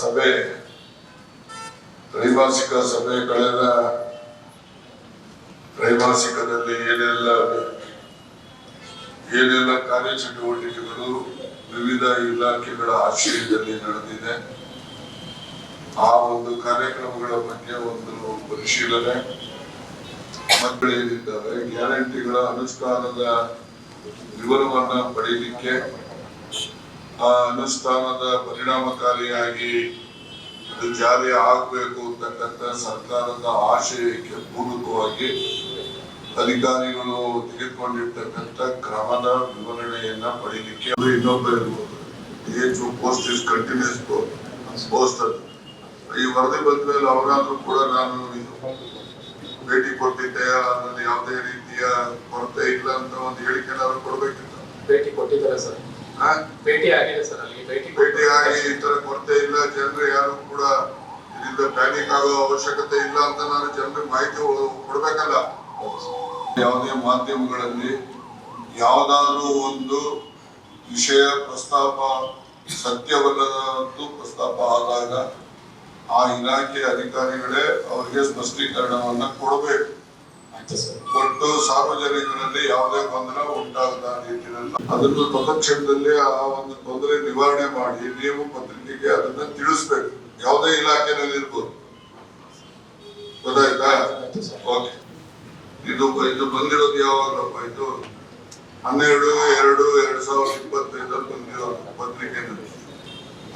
ಸಭೆ. ತ್ರೈಮಾಸಿಕ ಸಭೆ ಕಳೆದ ತ್ರೈಮಾಸಿಕದಲ್ಲಿ ಏನೆಲ್ಲ ಏನೆಲ್ಲ ಕಾರ್ಯಚಟುವಟಿಕೆಗಳು ವಿವಿಧ ಇಲಾಖೆಗಳ ಆಶ್ರಯದಲ್ಲಿ ನಡೆದಿದೆ, ಆ ಒಂದು ಕಾರ್ಯಕ್ರಮಗಳ ಬಗ್ಗೆ ಒಂದು ಪರಿಶೀಲನೆ ಮಕ್ಕಳೇನಿದ್ದಾರೆ ಗ್ಯಾರಂಟಿಗಳ ಅನುಷ್ಠಾನದ ವಿವರವನ್ನ ಪಡೆಯಲಿಕ್ಕೆ ಆ ಅನುಷ್ಠಾನದ ಪರಿಣಾಮಕಾರಿಯಾಗಿ ಇದು ಜಾರಿ ಆಗಬೇಕು ಅಂತಕ್ಕಂಥ ಸರ್ಕಾರದ ಆಶಯಕ್ಕೆ ಪೂರಕವಾಗಿ ಅಧಿಕಾರಿಗಳು ತೆಗೆದುಕೊಂಡಿರ್ತಕ್ಕಂಥ ಕ್ರಮದ ವಿವರಣೆಯನ್ನ ಪಡೀಲಿಕ್ಕೆ ಅದು ಇನ್ನೊಬ್ಬ ಇರ್ಬೋದು. ಹೆಚ್ಚು ಪೋಸ್ಟ್ ಇಸ್ ಕಂಟಿನ್ಯೂಸ್ ಪೋಸ್ಟ್ ಅದು. ಈ ವರದಿ ಬಂದ ಮೇಲೆ ಅವರಾದ್ರೂ ಕೂಡ ನಾನು ಭೇಟಿ ಕೊಟ್ಟಿದ್ದೆ, ಅದರಲ್ಲಿ ಯಾವುದೇ ರೀತಿಯ ಕೊರತೆ ಇಲ್ಲ ಅಂತ ಒಂದು ಹೇಳಿಕೆ ಕೊಡ್ಬೇಕಿತ್ತು. ಭೇಟಿ ಕೊಟ್ಟಿದ್ದಾರೆ ಸರ್? ಭೇಟಿ ಆಗಿದೆ ಸರ್ ಅಲ್ಲಿ ಭೇಟಿ ಭೇಟಿಯಾಗಿ ಈ ತರ ಕೊರತೆ ಇಲ್ಲ ಜನರು ಯಾರು ಕೂಡ ಇದರಿಂದ ಪ್ಯಾನಿಕ್ ಆಗೋ ಅವಶ್ಯಕತೆ ಇಲ್ಲ ಅಂತ ನಾನು ಜನರಿಗೆ ಮಾಹಿತಿ ಕೊಡ್- ಕೊಡ್ಬೇಕಲ್ಲ. ಯಾವುದೇ ಮಾಧ್ಯಮಗಳಲ್ಲಿ ಯಾವ್ದಾದ್ರೂ ಒಂದು ವಿಷಯ ಪ್ರಸ್ತಾಪ ಸತ್ಯವಲ್ಲದಂತೂ ಪ್ರಸ್ತಾಪ ಆದಾಗ ಆ ಇಲಾಖೆ ಅಧಿಕಾರಿಗಳೇ ಅವರಿಗೆ ಸ್ಪಷ್ಟೀಕರಣವನ್ನ ಕೊಡಬೇಕು. ಒಟ್ಟು ಸಾರ್ವಜನಿಕರಲ್ಲಿ ಯಾವುದೇ ಗೊಂದಲ ಉಂಟಾಗದ ರೀತಿಯಲ್ಲಿ ಅದನ್ನು ತತ್ಕ್ಷಣದಲ್ಲಿ ಆ ಒಂದು ತೊಂದರೆ ನಿವಾರಣೆ ಮಾಡಿ ನೀವು ಪತ್ರಿಕೆಗೆ ಅದನ್ನ ತಿಳಿಸ್ಬೇಕು. ಯಾವುದೇ ಇಲಾಖೆನಲ್ಲಿ ಇರ್ಬೋದು. ಗೊತ್ತಾಯ್ತಾ? ಓಕೆ ಇದು ಇದು ಬಂದಿರೋದು ಯಾವಾಗಲಪ್ಪ? ಇದು ಹನ್ನೆರಡು, ಎರಡು, ಎರಡ್ ಸಾವಿರದ ಇಪ್ಪತ್ತೈದರಲ್ಲಿ ಬಂದಿರೋ ಪತ್ರಿಕೆನಲ್ಲಿ.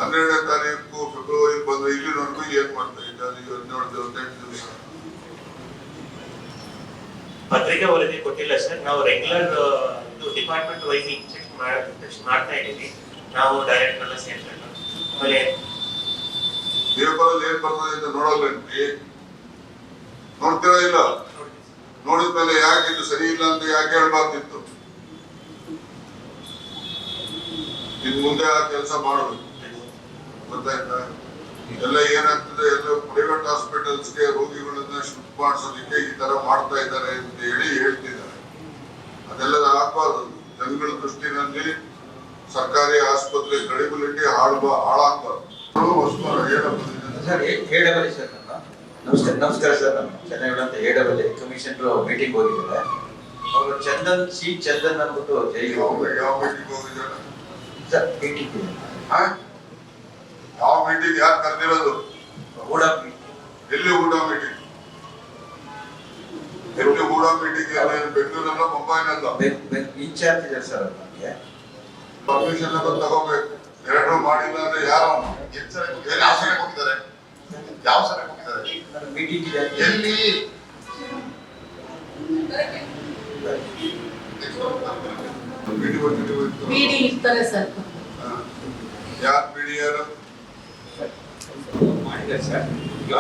ಹನ್ನೆರಡನೇ ತಾರೀಕು, ಫೆಬ್ರವರಿ ಬಂದ್ರೆ ಇಲ್ಲಿವರೆಗೂ ಏನ್ ಮಾಡ್ತಾ ಇದ್ದಾರೆ? ಹದಿನೇಳು ಹದಿನೆಂಟು ದಿವಸ. ಪತ್ರಿಕೆ ವರದಿ ಕೊಟ್ಟಿಲ್ಲ ಸರ್. ನಾವು ರೆಗ್ಯುಲರ್ ಇದು ಡಿಪಾರ್ಟ್ಮೆಂಟ್ ವೈಸ್ ಚೆಕ್ ಮಾಡ್ತಾ ಇದ್ದೀವಿ. ನಾವು ಡೈರೆಕ್ಟ್ ಎಲ್ಲ ಸೇರ್ಕೊಂಡು. ಆಮೇಲೆ ಪೇಪರಲ್ಲಿ ಏನ್ ಬರ್ತದೆ ಅಂತ ನೋಡಲ್ಲೇನ್ರಿ ನೋಡ್ತೀರಾ ಇಲ್ಲ? ನೋಡಿದ್ಮೇಲೆ ಯಾಕೆ ಇದು ಸರಿ ಇಲ್ಲ ಅಂತ ಯಾಕೆ ಹೇಳ್ಬಾರ್ದಿತ್ತು? ಇನ್ ಮುಂದೆ ಆ ಕೆಲಸ ಮಾಡಬೇಕು ಗೊತ್ತಾಯ್ತಾ? ಎಲ್ಲ ಏನಾಗ್ತದೆ ಎಲ್ಲ ಪ್ರೈವೇಟ್ ಹಾಸ್ಪಿಟಲ್ಸ್ಗೆ ರೋಗಿಗಳನ್ನ ಶಿಫ್ಟ್ ಮಾಡಿಸೋದಕ್ಕೆ ಈ ತರ ಮಾಡ್ತಾ ಇದ್ದಾರೆ ಅಂತ ಹೇಳಿ ಹೇಳ್ತಿದ್ದಾರೆ. ಅದೆಲ್ಲ ಆಗ್ಬಾರ್ದು. ಜನಗಳ ದೃಷ್ಟಿನಲ್ಲಿ ಸರ್ಕಾರಿ ಆಸ್ಪತ್ರೆ ಕ್ರೆಡಿಬಿಲಿಟಿ ಹಾಳ್ಬಾ ಹಾಳಾಗ್ಬಾರ್ದು. ನಮಸ್ಕಾರ ನಮಸ್ಕಾರ ಸರ್. ನಾನು ಚೆನ್ನೈ ಅಂತ ಹೇಡಬಲ್ಲಿ ಕಮಿಷನ್ ಮೀಟಿಂಗ್ ಹೋಗಿದ್ದಾರೆ. ಅವರು ಚಂದನ್ ಸಿ ಚಂದನ್ ಅಂದ್ಬಿಟ್ಟು ಜೈಲಿಗೆ ಯಾವ ಹೋಗ್ಬೇಕು ಯಾವ ಮೀಟಿಂಗ್ ಹೋಗಿದ್ದಾರೆ? ಸರ್ ಮೀಟಿಂಗ್ ಆ? ಯಾವ ಮೀಟಿಂಗ್ ಯಾರು ಕರೆದಿರೋದು? ಕೂಡ ಎಲ್ಲಿ ಊಟ ಮೀಟಿಂಗ್? ಎಲ್ಲಿ ಊಟ ಮೀಟಿಂಗ್ ಬೆಂಗಳೂರಲ್ಲ ಮುಂಬೈನಲ್ಲ. ಇನ್ಚಾರ್ಜ್ ಇದೆ ಸರ್ ಪರ್ಮಿಷನ್ ಎಲ್ಲ ತಗೋಬೇಕು. ಎರಡು ಮಾಡಿಲ್ಲ ಅಂದ್ರೆ ಯಾರು? ಯಾವ ಸಭೆಗೆ ಹೋಗಿದ್ದಾರೆ ಯಾವ ಸಭೆಗೆ ಹೋಗಿದ್ದಾರೆ ಮೀಟಿಂಗ್ ಇದೆ. ಅಂತ ಎಲ್ಲಿ ಬಿಡಿ. ಬಿಡಿ ಇರ್ತಾರೆ ಸರ್. ಯಾರು ಬಿಡಿ ಬಿಡಿ ಮಾಡಿದ್ದಾರೆ ಸರ್. ಈಗ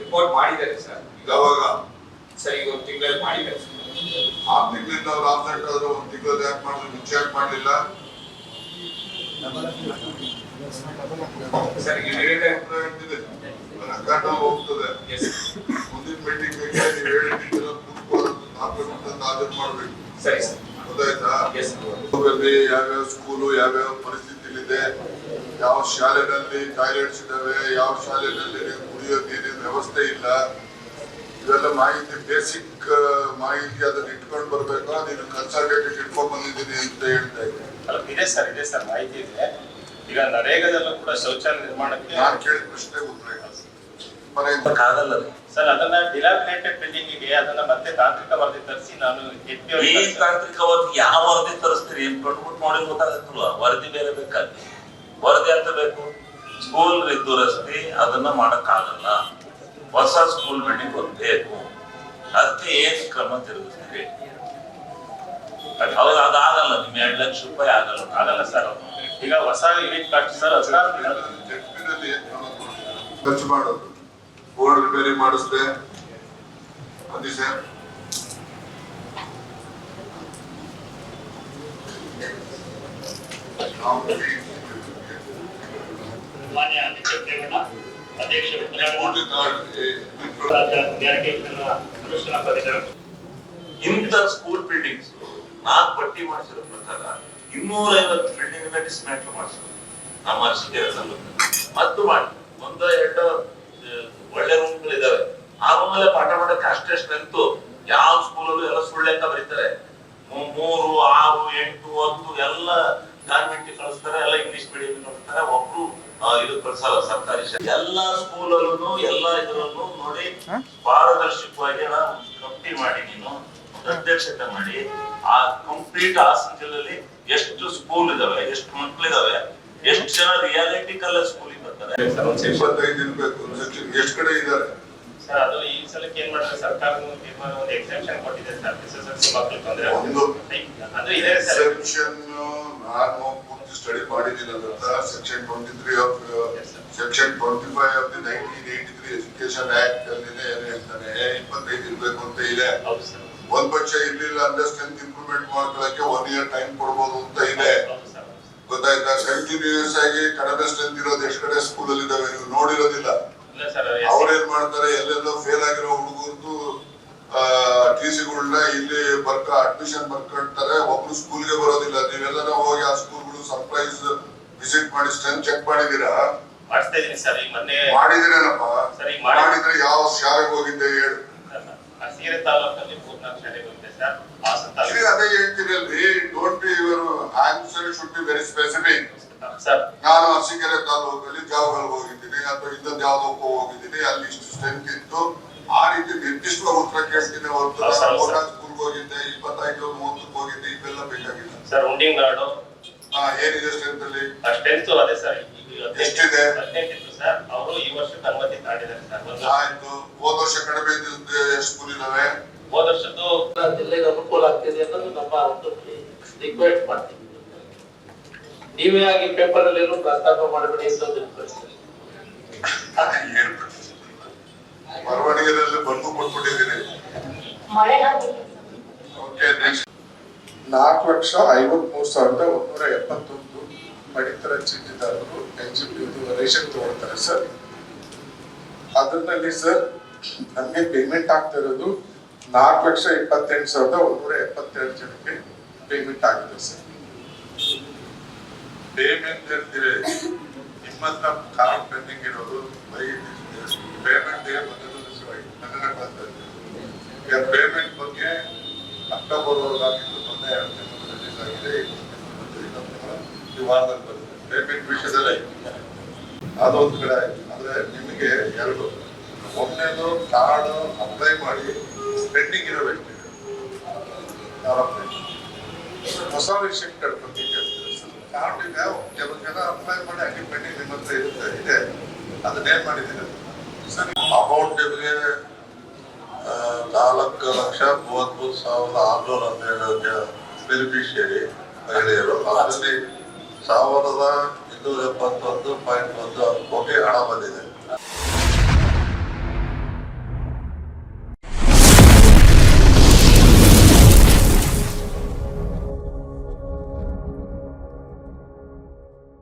ರಿಪೋರ್ಟ್ ಮಾಡಿದ್ದಾರೆ ಸರ್. ಯಾವಾಗ? ಸರ್ ಈಗ ಒಂದು ತಿಂಗಳಲ್ಲಿ ಮಾಡಿದ್ದಾರೆ ಸರ್. ಆರು ತಿಂಗಳಿಂದ ಅವ್ರು ಆಬ್ಸೆಂಟ್ ಆದ್ರೆ ಒಂದು ತಿಂಗಳು ಯಾಕೆ ಮಾಡಿದ್ರು ಮುಂಚೆ ಯಾಕೆ ಮಾಡಲಿಲ್ಲ? ಸರ್ ಈಗ ರೆಕಾರ್ಡ್ ಹೋಗ್ತದೆ. ಎಸ್ ಮುಂದಿನ ಮೀಟಿಂಗ್ ನೀವು ಹೇಳಿದ್ದೆಲ್ಲ ಹಾಕ್ಬೇಕು ಅಂತ ಹಾಜರು ಮಾಡಬೇಕು. ಸರಿ ಸರ್. ಗೊತ್ತಾಯ್ತಾ? ಯಾವ್ಯಾವ ಸ್ಕೂಲು ಯಾವ್ಯಾವ ಪರಿಸ್ಥಿತಿಲಿದೆ ಯಾವ ಶಾಲೆನಲ್ಲಿ ಟಾಯ್ಲೆಟ್ಸ್ ಇದಾವೆ ಯಾವ ಶಾಲೆನಲ್ಲಿ ಕುಡಿಯೋ ಏನೇನು ವ್ಯವಸ್ಥೆ ಇಲ್ಲ. ಇವೆಲ್ಲ ಮಾಹಿತಿ ಬೇಸಿಕ್ ಮಾಹಿತಿ ಅದನ್ನ ಇಟ್ಕೊಂಡು ಬರ್ಬೇಕು? ನೀನು ಕನ್ಸಲ್ಟೇಟಿವ್ ಇಟ್ಕೊಂಡ್ ಬಂದಿದ್ದೀನಿ ಅಂತ ಹೇಳ್ತಾ ಇದ್ದೆ. ಅಲ್ಲ ಇದೆ ಸರ್ ಇದೆ ಸರ್ ಮಾಹಿತಿ ಇದೆ. ಈಗ ನರೇಗಾದಲ್ಲೂ ಕೂಡ ಶೌಚಾಲಯ ನಿರ್ಮಾಣಕ್ಕೆ ನಾನು ಕೇಳಿದ ಪ್ರಶ್ನೆ ಉತ್ತರ ಆಗಲ್ಲ. ಸರ್ ಅದನ್ನ ಡಿಲಾಮಿನೇಟೆಡ್ ಬಿಲ್ಡಿಂಗ್ಗೆ ಅದನ್ನ ಮತ್ತೆ ತಾಂತ್ರಿಕ ವರದಿ ತರಿಸಿ ನಾನು ಈ ತಾಂತ್ರಿಕ ವರದಿ ಯಾವ ವರದಿ ತರಿಸ್ತೀರಿ ಕಟ್ಬಿಟ್ಟು ನೋಡಿ ಗೊತ್ತಾಗತ್ತಲ್ವ ವರದಿ ಬೇರೆ ಬೇಕಾಗಿ ವರದಿ ಅಂತ ಬೇಕು ಸ್ಕೂಲ್ ಇದ್ದು ರಸ್ತೆ ಅದನ್ನ ಮಾಡಕ್ ಆಗಲ್ಲ ಹೊಸ ಸ್ಕೂಲ್ ಬಿಲ್ಡಿಂಗ್ ಒಂದು ಬೇಕು ಅದಕ್ಕೆ ಏನ್ ಕ್ರಮ ತಿರುಗಿಸ್ತೀರಿ ಹೌದು ಅದಾಗಲ್ಲ ನಿಮ್ ಎರಡ್ ಲಕ್ಷ ರೂಪಾಯಿ ಆಗಲ್ಲ ಆಗಲ್ಲ ಸರ್ ಈಗ ಹೊಸ ಯೂನಿಟ್ ಕಾಸ್ಟ್ ಸರ್? ಖರ್ಚು ಮಾಡೋದು ಬೋರ್ಡ್ ರಿಪೇರಿ ಮಾಡಿಸ್ದೆ. ಅದಿ ಸರ್ ಮಾನ್ಯ ಅಧ್ಯಕ್ಷ ರೇವಣ್ಣ ಅನುಷ್ಠಾನ ಇಂಥ ಸ್ಕೂಲ್ ಬಿಲ್ಡಿಂಗ್ಸ್ ನಾಲ್ ಪಟ್ಟಿ ಮಾಡಿಸಿರೋ ಪ್ರಕಾರ ಇನ್ನೂರ ಐವತ್ತು ಬಿಲ್ಡಿಂಗ್ ಡಿಸ್ಮ್ಯಾಂಟಲ್ ಮಾಡಿಸೋದು ನಮ್ಮ ಅರ್ಷಿಕೆ ಮತ್ತು ಮಾಡಿ. ಒಳ್ಳೆ ರೂಮ್ಗಳು ಇದಾವೆ. ಆ ಪಾಠ ಮಾಡಕ್ಕೆ ಅಷ್ಟೇ ಸ್ಟ್ರೆಂತು ಯಾವ ಸ್ಕೂಲಲ್ಲೂ ಎಲ್ಲ ಸುಳ್ಳೆ ಅಂತ ಬರೀತಾರೆ ಮೂರು ಆರು ಎಂಟು ಹತ್ತು ಎಲ್ಲ ಗಾರ್ಮೆಂಟ್ ಕಳಿಸ್ತಾರೆ ಎಲ್ಲ ಇಂಗ್ಲಿಷ್ ಮೀಡಿಯಂ ನೋಡ್ತಾರೆ ಒಬ್ರು ಇದು ಕಳ್ಸಲ್ಲ ಸರ್ಕಾರಿ ಎಲ್ಲಾ ಸ್ಕೂಲಲ್ಲೂ ಎಲ್ಲ ಇದರಲ್ಲೂ ನೋಡಿ ಪಾರದರ್ಶಕವಾಗಿ ಕಮಿಟಿ ಮಾಡಿ ನೀನು ಅಧ್ಯಕ್ಷತೆ ಮಾಡಿ. ಆ ಕಂಪ್ಲೀಟ್ ಹಾಸನ ಜಿಲ್ಲೆಯಲ್ಲಿ ಎಷ್ಟು ಸ್ಕೂಲ್ ಇದಾವೆ ಎಷ್ಟು ಮಕ್ಳಿದಾವೆ ಎಷ್ಟು ಜನ ರಿಯಾಲಿಟಿ ಕಲ್ಲ ಸ್ಕೂಲ್ ಸೆಕ್ಷನ್ ಇಪ್ಪತ್ತೈದು ಇರ್ಬೇಕು ಸೆಕ್ಷನ್ ಎಷ್ಟು ಕಡೆ ಇದ್ದಾರೆ? ಸರ್ ಅದು ಈ ಸಲಕ್ಕೆ ಏನ್ ಮಾಡ್ತಾರೆ ಸರ್ಕಾರ ತೀರ್ಮಾನ ಒಂದು ಎಕ್ಸೆಪ್ಷನ್ ಕೊಟ್ಟಿದೆ ಸರ್. ತೊಂದರೆ. ಇದೆ ನಾನು ಪೂರ್ತಿ ಸ್ಟಡಿ ಮಾಡಿದ್ದೀನಿ section twenty three of section twenty five of the nineteen eighty three education act ಅಲ್ಲಿ ಏನ್ ಹೇಳ್ತಾನೆ ಇಪ್ಪತ್ತೈದು ಇರ್ಬೇಕು ಅಂತ ಇದೆ. ಒಂದ್ ಪಕ್ಷ ಇರ್ಲಿಲ್ಲ ಅಂದ್ರೆ ಸ್ಟ್ರೆಂತ್ ಇಂಪ್ರೂವ್ಮೆಂಟ್ ಮಾಡ್ಕೊಳಕ್ಕೆ ಒನ್ ಇಯರ್ ಟೈಮ್ ಕೊಡ್ಬೋದು ಅಂತ ಇದೆ. ಗೊತ್ತಾಯ್ತಾ ಕಂಟಿನ್ಯೂಸ್ ಆಗಿ ಕಡಿಮೆ ಸ್ಟ್ರೆಂತ್ ಇರೋದು ಎಷ್ಟು ಕಡೆ ಸ್ಕೂಲ್ ಅಲ್ಲಿ ಇದಾವೆ ನೀವು ನೋಡಿರೋದಿಲ್ಲ. ಇಲ್ಲ ಅವ್ರೇನ್ ಮಾಡ್ತಾರೆ ಎಲ್ಲೆಲ್ಲೋ ಫೇಲ್ ಆಗಿರೋ ಹುಡುಗರ್ದು ಟಿ ಸಿಗಳನ್ನ ಇಲ್ಲಿ ಬರ್ಕ ಅಡ್ಮಿಷನ್ ಬರ್ಕೊಳ್ತಾರೆ ಒಬ್ರು ಸ್ಕೂಲ್ಗೆ ಬರೋದಿಲ್ಲ. ನೀವೆಲ್ಲರೂ ಹೋಗಿ ಆ ಸ್ಕೂಲ್ಗಳು ಸರ್ಪ್ರೈಸ್ ವಿಸಿಟ್ ಮಾಡಿ ಸ್ಟ್ರೆಂತ್ ಚೆಕ್ ಮಾಡಿದೀರಾ? ಮಾಡಿದಿರೇನಪ್ಪ? ಮಾಡಿದ್ರೆ ಯಾವ ಶಾಲೆಗೆ ಹೋಗಿದ್ದೆ ಹೇಳು. ಸೀರೆ ತಾಲೂಕಲ್ಲಿ ಶಾಲೆಗೆ ಹೋಗಿದೆ ಸರ್ ಇಲ್ಲಿ ಅದೇ ಹೇಳ್ತೀನಿ ಅಲ್ರಿ. Don't be your answer should be very specific sir. ನಾನು ಅರಸೀಕೆರೆ ತಾಲೂಕಲ್ಲಿ ಜಾವಗಲ್ಗೆ ಹೋಗಿದ್ದೀನಿ ಅಥವಾ ಇನ್ನೊಂದು ಯಾವ್ದಕ್ಕೂ ಹೋಗಿದ್ದೀನಿ ಅಲ್ಲಿ ಇಷ್ಟು ಸ್ಟ್ರೆಂತ್ ಇತ್ತು. ಆ ರೀತಿ ನಿರ್ದಿಷ್ಟ ಉತ್ತರ ಕೇಳ್ತೀನಿ ಹೊರತು. ಸ್ಕೂಲ್ಗೆ ಹೋಗಿದ್ದೆ ಇಪ್ಪತ್ತೈದು ಮೂವತ್ತಕ್ಕೆ ಹೋಗಿದ್ದೆ ಇವೆಲ್ಲ ಬೇಕಾಗಿಲ್ಲ. Sir guard. ಹಾ ಏನಿದೆ ಸ್ಟ್ರೆಂತ್ ಅಲ್ಲಿ? ಸ್ಟ್ರೆಂತ್ ಅದೇ ಸರ್ ಎಷ್ಟಿದೆ? ಅವರು ಈ ವರ್ಷ ಅನುಮತಿ ತಾಂಡಿದ್ದಾರೆ ಸರ್. ಆಯ್ತು. ಹೋದ ವರ್ಷ ಕಡಿಮೆ ಇದ್ದಿದ್ದು ಎಷ್ಟು ಸ್ಕೂಲ್ ಇದಾವೆ? ಹೋದ ವರ್ಷದ್ದು ಜಿಲ್ಲೆಗೆ ಅನುಕೂಲ ಆಗ್ತಿದೆ ಅನ್ನೋದು ನಮ್ಮ ಒಂದು ರಿಕ್ವೆಸ್ಟ್ ಮಾಡ್ತೀವಿ. ನೀವೇ ಆಗಿ ಪೇಪರ್ ಅಲ್ಲಿ ಏನೋ ಪ್ರಸ್ತಾಪ ಮಾಡಬೇಡಿ ಬರವಣಿಗೆದಲ್ಲಿ ಬಂದು ಕೊಟ್ಬಿಟ್ಟಿದ್ದೀನಿ. ಓಕೆ ನೆಕ್ಸ್ಟ್ ನಾಲ್ಕು ಲಕ್ಷ ಐವತ್ಮೂರು ಸಾವಿರದ ಒಂದೂರ ಎಪ್ಪತ್ತೊಂದು ಪಡಿತರ ಚೀಟಿದಾರರು ಎನ್ಜಿಪಿ ರೇಷನ್ ತಗೊಳ್ತಾರೆ ಸರ್ ಅದರಲ್ಲಿ ಸರ್ ನಮಗೆ ಪೇಮೆಂಟ್ ಆಗ್ತಾ ಇರೋದು ನಾಲ್ಕು ಲಕ್ಷ ಇಪ್ಪತ್ತೆಂಟು ಸಾವಿರದ ಒಂದೂರ ಎಪ್ಪತ್ತೆರಡು ಜನಕ್ಕೆ ಪೇಮೆಂಟ್ ಆಗಿದೆ ಸರ್. ಪೇಮೆಂಟ್ ಹೇಳ್ತೀರಿ ನಿಮ್ಮ ಹತ್ರ ಕಾರ್ಡ್ ಪೆಂಡಿಂಗ್ ಇರೋದು ಪೇಮೆಂಟ್ ಈಗ ಪೇಮೆಂಟ್ ಬಗ್ಗೆ ಅಕ್ಟೋಬರ್ ಆಗಿದ್ದು ಮೊನ್ನೆ ಎರಡು ತಿಂಗಳು ರಿಲೀಸ್ ಆಗಿದೆ. ಈ ವಾರದಲ್ಲಿ ಬರುತ್ತೆ ಪೇಮೆಂಟ್ ವಿಷಯದಲ್ಲೇ. ಅದೊಂದು ಕಡೆ ಆಯ್ತು. ಅಂದ್ರೆ ನಿಮಗೆ ಎರಡು ಒಂದನೇದು ಕಾರ್ಡ್ ಅಪ್ಲೈ ಮಾಡಿ ಪೆಂಡಿಂಗ್ ಇರೋ ವ್ಯಕ್ತಿ. ಹೊಸ ಸರ್. ಕಾರ್ಡ್ ಕೆಲವು ಜನ ಅಪ್ಲೈ ಮಾಡಿ ಅಗ್ರಿ ಪೆಂಡಿಂಗ್ ನಿಮ್ಮ ಹತ್ರ ಇರುತ್ತೆ, ಇದೆ. ಅದನ್ನೇನ್ ಮಾಡಿದ್ದೀರಿ? ಸರ್ ಅಮೌಂಟ್ ನಿಮಗೆ ನಾಲ್ಕು ಲಕ್ಷ ಮೂವತ್ಮೂರು ಸಾವಿರದ ಆರ್ನೂರ ಹನ್ನೆರಡು ಬೆನಿಫಿಷಿಯರಿ ಮಹಿಳೆಯರು. ಅದರಲ್ಲಿ ಸಾವಿರದ ಇನ್ನೂರ ಎಪ್ಪತ್ತೊಂದು ಪಾಯಿಂಟ್ ಒಂದು ಕೋಟಿ ಹಣ ಬಂದಿದೆ.